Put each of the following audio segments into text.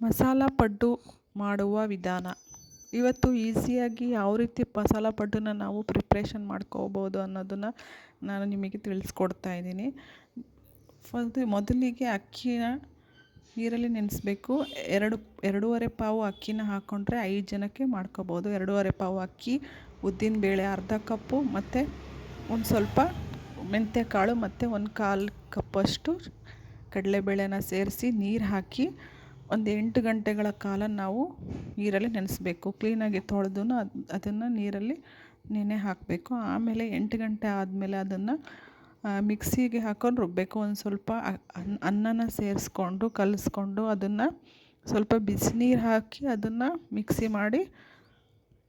ಮಸಾಲ ಪಡ್ಡು ಮಾಡುವ ವಿಧಾನ. ಇವತ್ತು ಈಸಿಯಾಗಿ ಯಾವ ರೀತಿ ಮಸಾಲ ಪಡ್ಡನ್ನ ನಾವು ಪ್ರಿಪ್ರೇಷನ್ ಮಾಡ್ಕೋಬೋದು ಅನ್ನೋದನ್ನು ನಾನು ನಿಮಗೆ ತಿಳಿಸ್ಕೊಡ್ತಾ ಇದ್ದೀನಿ. ಫಸ್ಟ್ ಮೊದಲಿಗೆ ಅಕ್ಕಿನ ನೀರಲ್ಲಿ ನೆನೆಸ್ಬೇಕು. ಎರಡು, ಎರಡೂವರೆ ಪಾವು ಅಕ್ಕಿನ ಹಾಕ್ಕೊಂಡ್ರೆ ಐದು ಜನಕ್ಕೆ ಮಾಡ್ಕೋಬೋದು. ಎರಡೂವರೆ ಪಾವು ಅಕ್ಕಿ, ಉದ್ದಿನ ಬೇಳೆ ಅರ್ಧ ಕಪ್ಪು ಮತ್ತು ಒಂದು ಸ್ವಲ್ಪ ಮೆಂತ್ಯ ಕಾಳು ಮತ್ತು ಒಂದು ಕಾಲು ಕಪ್ಪಷ್ಟು ಕಡಲೆಬೇಳೆನ ಸೇರಿಸಿ ನೀರು ಹಾಕಿ ಒಂದು ಎಂಟು ಗಂಟೆಗಳ ಕಾಲ ನಾವು ನೀರಲ್ಲಿ ನೆನೆಸ್ಬೇಕು. ಕ್ಲೀನಾಗಿ ತೊಳೆದು ಅದು ಅದನ್ನು ನೀರಲ್ಲಿ ನೆನೆ ಹಾಕಬೇಕು. ಆಮೇಲೆ ಎಂಟು ಗಂಟೆ ಆದಮೇಲೆ ಅದನ್ನು ಮಿಕ್ಸಿಗೆ ಹಾಕೊಂಡು ರುಬ್ಬಬೇಕು ಒಂದು ಸ್ವಲ್ಪ ಅನ್ನನ ಸೇರಿಸ್ಕೊಂಡು, ಕಲಿಸ್ಕೊಂಡು ಅದನ್ನು ಸ್ವಲ್ಪ ಬಿಸಿನೀರು ಹಾಕಿ ಅದನ್ನು ಮಿಕ್ಸಿ ಮಾಡಿ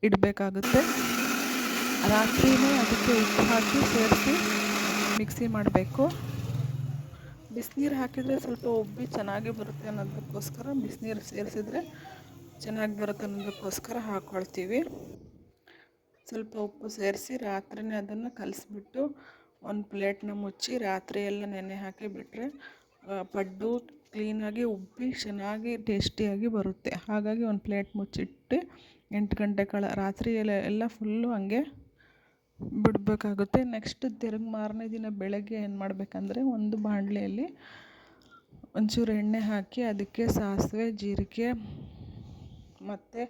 ಇಡಬೇಕಾಗುತ್ತೆ. ರಾತ್ರಿನೇ ಅದಕ್ಕೆ ಉಪ್ಪು ಹಾಕಿ ಸೇರಿಸಿ ಮಿಕ್ಸಿ ಮಾಡಬೇಕು. ಬಿಸಿನೀರು ಹಾಕಿದರೆ ಸ್ವಲ್ಪ ಉಬ್ಬಿ ಚೆನ್ನಾಗಿ ಬರುತ್ತೆ ಅನ್ನೋದಕ್ಕೋಸ್ಕರ ಬಿಸಿನೀರು ಸೇರಿಸಿದ್ರೆ ಚೆನ್ನಾಗಿ ಬರುತ್ತೆ ಅನ್ನೋದಕ್ಕೋಸ್ಕರ ಹಾಕ್ಕೊಳ್ತೀವಿ ಸ್ವಲ್ಪ ಉಪ್ಪು ಸೇರಿಸಿ ರಾತ್ರಿನೇ ಅದನ್ನು ಕಲಸಿಬಿಟ್ಟು ಒಂದು ಪ್ಲೇಟ್ನ ಮುಚ್ಚಿ ರಾತ್ರಿ ಎಲ್ಲ ನೆನೆ ಹಾಕಿ ಬಿಟ್ಟರೆ ಪಡ್ಡು ಕ್ಲೀನಾಗಿ ಉಬ್ಬಿ ಚೆನ್ನಾಗಿ ಟೇಸ್ಟಿಯಾಗಿ ಬರುತ್ತೆ. ಹಾಗಾಗಿ ಒಂದು ಪ್ಲೇಟ್ ಮುಚ್ಚಿಟ್ಟು ಎಂಟು ಗಂಟೆ ಕಳ ರಾತ್ರಿ ಎಲ್ಲ ಎಲ್ಲ ಫುಲ್ಲು ಹಂಗೆ ಬಿಡಬೇಕಾಗುತ್ತೆ. ನೆಕ್ಸ್ಟ್ ತಿರ್ಗಿ ಮಾರನೇ ದಿನ ಬೆಳಗ್ಗೆ ಏನು ಮಾಡಬೇಕಂದ್ರೆ ಒಂದು ಬಾಣಲೆಯಲ್ಲಿ ಒಂಚೂರು ಎಣ್ಣೆ ಹಾಕಿ ಅದಕ್ಕೆ ಸಾಸಿವೆ ಜೀರಿಗೆ ಮತ್ತು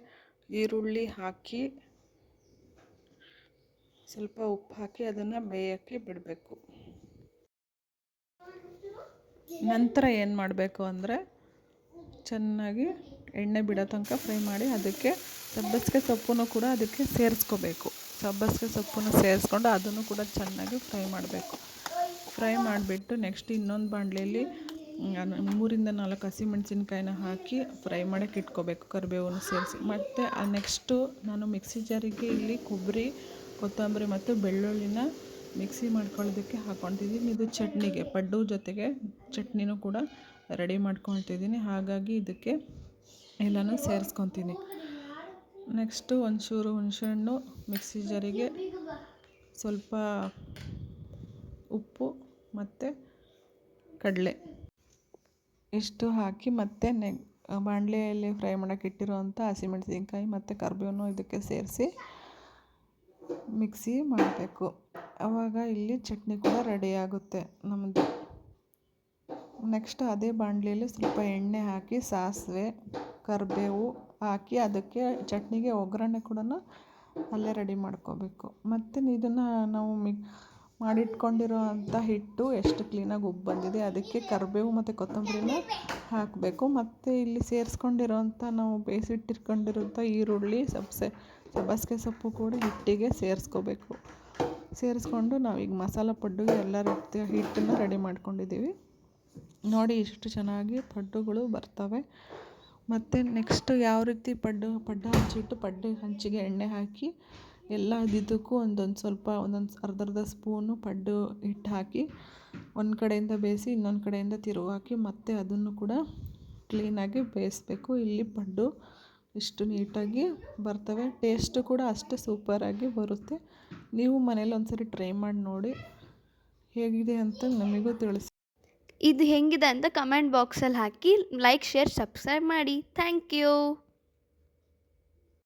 ಈರುಳ್ಳಿ ಹಾಕಿ ಸ್ವಲ್ಪ ಉಪ್ಪು ಹಾಕಿ ಅದನ್ನು ಬೇಯೋಕ್ಕೆ ಬಿಡಬೇಕು. ನಂತರ ಏನು ಮಾಡಬೇಕು ಅಂದರೆ ಚೆನ್ನಾಗಿ ಎಣ್ಣೆ ಬಿಡೋ ತನಕ ಫ್ರೈ ಮಾಡಿ ಅದಕ್ಕೆ ಸಬ್ಬಸಿಗೆ ಸೊಪ್ಪನ್ನು ಕೂಡ ಅದಕ್ಕೆ ಸೇರಿಸ್ಕೋಬೇಕು. ಸಬ್ಬಸಿಗೆ ಸೊಪ್ಪನ್ನು ಸೇರಿಸ್ಕೊಂಡು ಅದನ್ನು ಕೂಡ ಚೆನ್ನಾಗಿ ಫ್ರೈ ಮಾಡಬೇಕು. ಫ್ರೈ ಮಾಡಿಬಿಟ್ಟು ನೆಕ್ಸ್ಟ್ ಇನ್ನೊಂದು ಬಾಣಲೆಯಲ್ಲಿ ಮೂರಿಂದ ನಾಲ್ಕು ಹಸಿಮೆಣಸಿನ್ಕಾಯಿನ ಹಾಕಿ ಫ್ರೈ ಮಾಡೋಕೆ ಇಟ್ಕೋಬೇಕು, ಕರಿಬೇವನ್ನು ಸೇರಿಸಿ. ಮತ್ತು ನೆಕ್ಸ್ಟು ನಾನು ಮಿಕ್ಸಿ ಜಾರಿಗೆ ಇಲ್ಲಿ ಕೊಬ್ಬರಿ, ಕೊತ್ತಂಬರಿ ಮತ್ತು ಬೆಳ್ಳುಳ್ಳಿನ ಮಿಕ್ಸಿ ಮಾಡ್ಕೊಳ್ಳೋದಕ್ಕೆ ಹಾಕ್ಕೊತಿದ್ದೀನಿ ಇದು ಚಟ್ನಿಗೆ, ಪಡ್ಡು ಜೊತೆಗೆ ಚಟ್ನಿನೂ ಕೂಡ ರೆಡಿ ಮಾಡ್ಕೊಳ್ತಿದ್ದೀನಿ. ಹಾಗಾಗಿ ಇದಕ್ಕೆ ಎಲ್ಲನೂ ಸೇರಿಸ್ಕೊತೀನಿ. ನೆಕ್ಸ್ಟು ಒಂಚೂರು ಹುಣಸೆಹಣ್ಣು ಮಿಕ್ಸಿ ಜರಿಗೆ ಸ್ವಲ್ಪ ಉಪ್ಪು ಮತ್ತು ಕಡಲೆ. ಇಷ್ಟು ಹಾಕಿ ಮತ್ತೆ ನೆ ಬಾಣಲೆಯಲ್ಲಿ ಫ್ರೈ ಮಾಡೋಕೆ ಇಟ್ಟಿರುವಂಥ ಹಸಿಮೆಣಸಿನ್ಕಾಯಿ ಮತ್ತು ಕರ್ಬೇವನ್ನು ಇದಕ್ಕೆ ಸೇರಿಸಿ ಮಿಕ್ಸಿ ಮಾಡಬೇಕು. ಆವಾಗ ಇಲ್ಲಿ ಚಟ್ನಿ ಕೂಡ ರೆಡಿಯಾಗುತ್ತೆ ನಮ್ಮದು ನೆಕ್ಸ್ಟ್ ಅದೇ ಬಾಣಲೆಯಲ್ಲಿ ಸ್ವಲ್ಪ ಎಣ್ಣೆ ಹಾಕಿ ಸಾಸಿವೆ, ಕರಿಬೇವು ಹಾಕಿ ಅದಕ್ಕೆ ಚಟ್ನಿಗೆ ಒಗ್ಗರಣೆ ಕೂಡ ಅಲ್ಲೇ ರೆಡಿ ಮಾಡ್ಕೋಬೇಕು. ಮತ್ತು ಇದನ್ನು ನಾವು ಮಿ ಮಾಡಿಟ್ಕೊಂಡಿರೋ ಅಂಥ ಹಿಟ್ಟು ಎಷ್ಟು ಕ್ಲೀನಾಗಿ ಉಬ್ಬು ಬಂದಿದೆ ಅದಕ್ಕೆ ಕರಿಬೇವು ಮತ್ತು ಕೊತ್ತಂಬರಿನ ಹಾಕಬೇಕು. ಮತ್ತು ಇಲ್ಲಿ ಸೇರಿಸ್ಕೊಂಡಿರೋಂಥ ನಾವು ಬೇಯಿಸಿಟ್ಟಿಟ್ಕೊಂಡಿರೋಂಥ ಈರುಳ್ಳಿ, ಸಬ್ಸೆ, ಸಬ್ಬಸಿಗೆ ಸೊಪ್ಪು ಕೂಡ ಹಿಟ್ಟಿಗೆ ಸೇರಿಸ್ಕೋಬೇಕು. ಸೇರಿಸ್ಕೊಂಡು ನಾವೀಗ ಮಸಾಲ ಪಡ್ಡುಗೆ ಎಲ್ಲ ರೀತಿಯ ಹಿಟ್ಟನ್ನು ರೆಡಿ ಮಾಡ್ಕೊಂಡಿದ್ದೀವಿ. ನೋಡಿ ಇಷ್ಟು ಚೆನ್ನಾಗಿ ಪಡ್ಡುಗಳು ಬರ್ತವೆ. ಮತ್ತು ನೆಕ್ಸ್ಟ್ ಯಾವ ರೀತಿ ಪಡ್ಡು ಪಡ್ಡು ಹಂಚಿಟ್ಟು, ಪಡ್ಡು ಹಂಚಿಗೆ ಎಣ್ಣೆ ಹಾಕಿ ಎಲ್ಲ ಇದಕ್ಕೂ ಒಂದೊಂದು ಸ್ವಲ್ಪ ಒಂದೊಂದು ಅರ್ಧ ಅರ್ಧ ಸ್ಪೂನು ಪಡ್ಡು ಹಿಟ್ಟು ಹಾಕಿ ಒಂದು ಕಡೆಯಿಂದ ಬೇಯಿಸಿ ಇನ್ನೊಂದು ಕಡೆಯಿಂದ ತಿರುವು ಹಾಕಿ ಮತ್ತೆ ಅದನ್ನು ಕೂಡ ಕ್ಲೀನಾಗಿ ಬೇಯಿಸ್ಬೇಕು. ಇಲ್ಲಿ ಪಡ್ಡು ಇಷ್ಟು ನೀಟಾಗಿ ಬರ್ತವೆ. ಟೇಸ್ಟು ಕೂಡ ಅಷ್ಟೇ ಸೂಪರಾಗಿ ಬರುತ್ತೆ. ನೀವು ಮನೇಲಿ ಒಂದ್ಸರಿ ಟ್ರೈ ಮಾಡಿ ನೋಡಿ ಹೇಗಿದೆ ಅಂತ ನಮಗೂ ತಿಳಿಸಿ. ಇದು ಹೆಂಗಿದೆ ಅಂತ ಕಮೆಂಟ್ ಬಾಕ್ಸಲ್ಲಿ ಹಾಕಿ ಲೈಕ್ ಶೇರ್ ಸಬ್ಸ್ಕ್ರೈಬ್ ಮಾಡಿ. Thank you